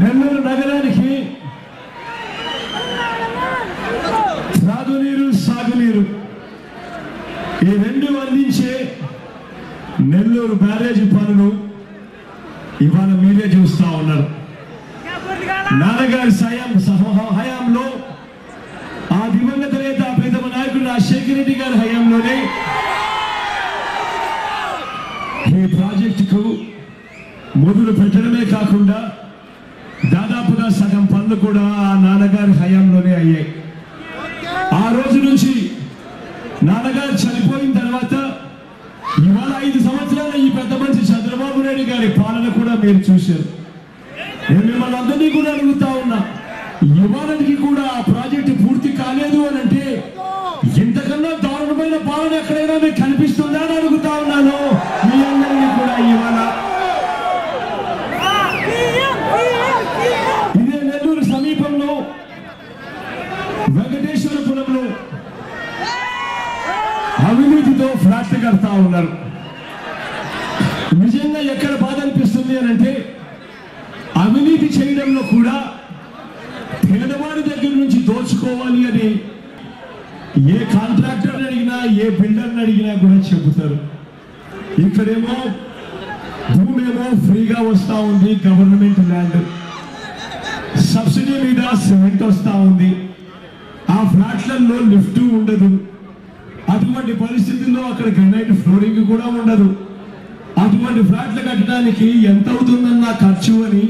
నెల్లూరు నగరానికి త్రాగునీరు సాగునీరు. ఈ రెండు అందించే నెల్లూరు బ్యారేజ్ పనులు ఇవాళ మీరే చూస్తా ఉన్నారు. నాన్నగారి సయం హయాంలో ఆ దివంగత నేత ప్రీతమ నాయకుడు రాజశేఖర రెడ్డి గారి హయాంలోనే ఈ ప్రాజెక్టుకు మొదలు పెట్టడమే కాకుండా దాదాపుగా సగం పనులు కూడా ఆ నాన్నగారి హయాంలోనే అయ్యాయి. ఆ రోజు నుంచి నాన్నగారు చనిపోయిన తర్వాత ఇవాళ ఐదు సంవత్సరాల ఈ పెద్ద మనిషి చంద్రబాబు నాయుడు గారి పాలన కూడా మీరు చూశారు. నేను మిమ్మల్ని అందరినీ కూడా అడుగుతా ఉన్నా ఇవాళకి కూడా ఆ ప్రాజెక్టు పూర్తి కాలేదు అని అంటే ఇంతకన్నా దారుణమైన పాలన ఎక్కడైనా మీకు కనిపిస్తుందా అని అడుగుతా ఉన్నాను మీ అందరినీ కూడా ఇవాళ ఇదే నెల్లూరు సమీపంలో వెంకటేశ్వరపురంలో అవినీతితో ఫ్లాట్ కడతా ఉన్నారు. నిజంగా ఎక్కడ బాధ అనిపిస్తుంది అని అంటే అవినీతి చేయడంలో కూడా పేదవాడి దగ్గర నుంచి దోచుకోవాలి అని ఏ కాంట్రాక్టర్ అడిగినా ఏ బిల్డర్ని అడిగినా కూడా చెబుతారు. ఇక్కడేమో భూమేమో ఫ్రీగా వస్తూ ఉంది గవర్నమెంట్ ల్యాండ్. సబ్సిడీ మీద సిమెంట్ వస్తూ ఉంది. ఆ ఫ్లాట్లలో లిఫ్ట్ ఉండదు. ఉందో అక్కడ గ్రనైట్ ఫ్లోరింగ్ కూడా ఉండదు. అటువంటి ఫ్లాట్లు కట్టడానికి ఎంత అవుతుందన్న ఖర్చు అని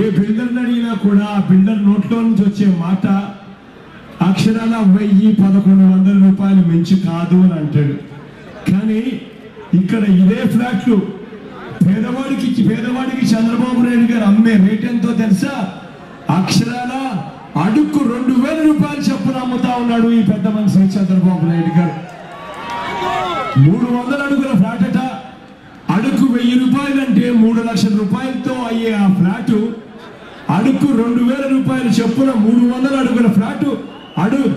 ఏ బిల్డర్ని అడిగినా కూడా ఆ బిల్డర్ నోట్లో నుంచి వచ్చే మాట అక్షరాల వెయ్యి పదకొండు వందల రూపాయలు మించి కాదు అని అంటాడు. కానీ ఇక్కడ ఇదే ఫ్లాట్లు పేదవాడికి పేదవాడికి చంద్రబాబు నాయుడు గారు అమ్మే రేట్ ఎంతో తెలుసా? అక్షరాల అడుక్కు రెండు వేల రూపాయలు చొప్పున అమ్ముతా ఉన్నాడు ఈ పెద్ద మనిషి చంద్రబాబు నాయుడు గారు. మూడు వందల అడుగుల ఫ్లాట్ అట. అడుగు వెయ్యి రూపాయలంటే మూడు లక్షల రూపాయలతో అయ్యే ఆ ఫ్లాట్. అడుగు రెండు వేల రూపాయలు చెప్పున మూడు వందల అడుగుల ఫ్లాట్. అడు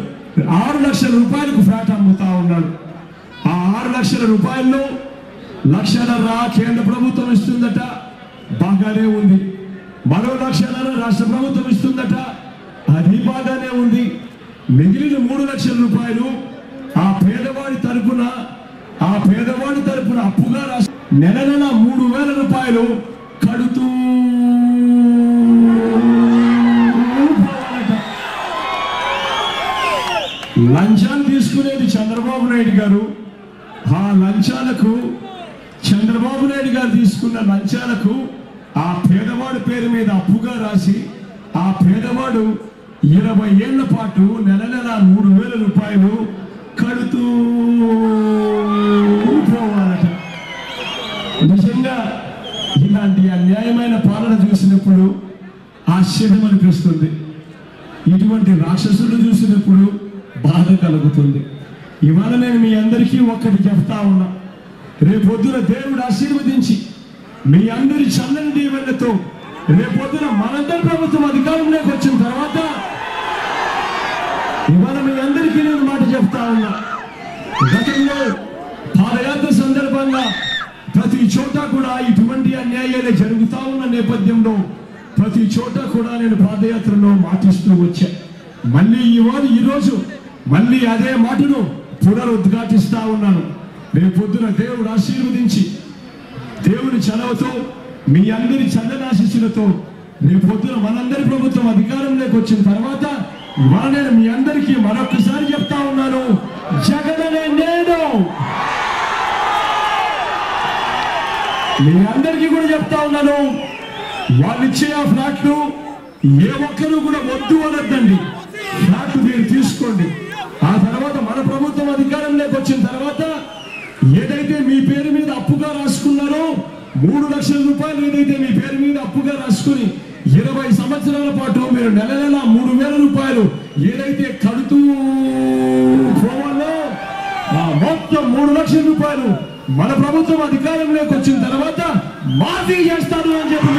ఆరు లక్షల రూపాయలకు ఫ్లాట్ అమ్ముతా ఉన్నాడు. ఆ ఆరు లక్షల రూపాయల్లో లక్షలరా కేంద్ర ప్రభుత్వం ఇస్తుందట. బాగానే ఉంది. మరో లక్షన్నర రాష్ట్ర ప్రభుత్వం ఇస్తుందట. అది బాగానే ఉంది. మిగిలిన మూడు లక్షల రూపాయలు ఆ పేదవాడి తరపున ఆ పేదవాడి తరపున అప్పుగా రాసి నెల నెల మూడు వేల రూపాయలు కడుతూ లంచాలు తీసుకునేది చంద్రబాబు నాయుడు గారు. ఆ లంచాలకు చంద్రబాబు నాయుడు గారు తీసుకున్న లంచాలకు ఆ పేదవాడి పేరు మీద అప్పుగా రాసి ఆ పేదవాడు ఇరవై ఏళ్ళ పాటు నెల నెల మూడు వేల రూపాయలు కడుతూ నిజంగా ఇలాంటి అన్యాయమైన పాలన చూసినప్పుడు ఆశ్చర్యం అనిపిస్తుంది. ఇటువంటి రాక్షసులు చూసినప్పుడు బాధ కలుగుతుంది. ఇవాళ నేను మీ అందరికీ ఒక్కటి చెప్తా ఉన్నా. రేపొద్దున దేవుడు ఆశీర్వదించి మీ అందరి చల్లని దీవెనతో రేపొద్దున మనందరి ప్రభుత్వం అధికారంలోకి వచ్చిన తర్వాత ఇవాళ మీ అందరికీ నేను మాట చెప్తా ఉన్నా. గతంలో పాదయాత్ర సందర్భంగా ప్రతి చోట కూడా ఇటువంటి అన్యాయాలే జరుగుతా ఉన్న నేపథ్యంలో ప్రతి చోట కూడా నేను పాదయాత్రలో మాటిస్తూ వచ్చా. మళ్ళీ ఇవాళ ఈరోజు మళ్ళీ అదే మాటను పునరుద్ఘాటిస్తా ఉన్నాను. రేపొద్దున దేవుడు ఆశీర్వదించి దేవుని చదవతో మీ అందరి చందనాశిస్సులతో రేపొద్దున మనందరి ప్రభుత్వం అధికారంలోకి వచ్చిన తర్వాత ఇవాళ నేను మీ అందరికీ మరొకసారి చెప్తా ఉన్నాను. జగననే నేను. మీ అందరికీ కూడా చెప్తా ఉన్నాను. వాళ్ళు ఇచ్చే ఆ ఫ్లాట్లు ఏ ఒక్కరు కూడా వద్దు అనొద్దండి. ఫ్లాట్లు మీరు తీసుకోండి. ఆ తర్వాత మన ప్రభుత్వం అధికారంలోకి వచ్చిన తర్వాత ఏదైతే మీ పేరు మీద అప్పుగా రాసుకున్నారో మూడు లక్షల రూపాయలు ఏదైతే మీ పేరు మీద అప్పుగా రాసుకుని ఇరవై సంవత్సరాల పాటు మీరు నెల నెల మూడు వేల రూపాయలు ఏదైతే కడుతూ పోవాలో ఆ మొత్తం మూడు లక్షల రూపాయలు మన ప్రభుత్వం అధికారంలోకి వచ్చిన తర్వాత మాఫీ చేస్తాను అని చెప్పి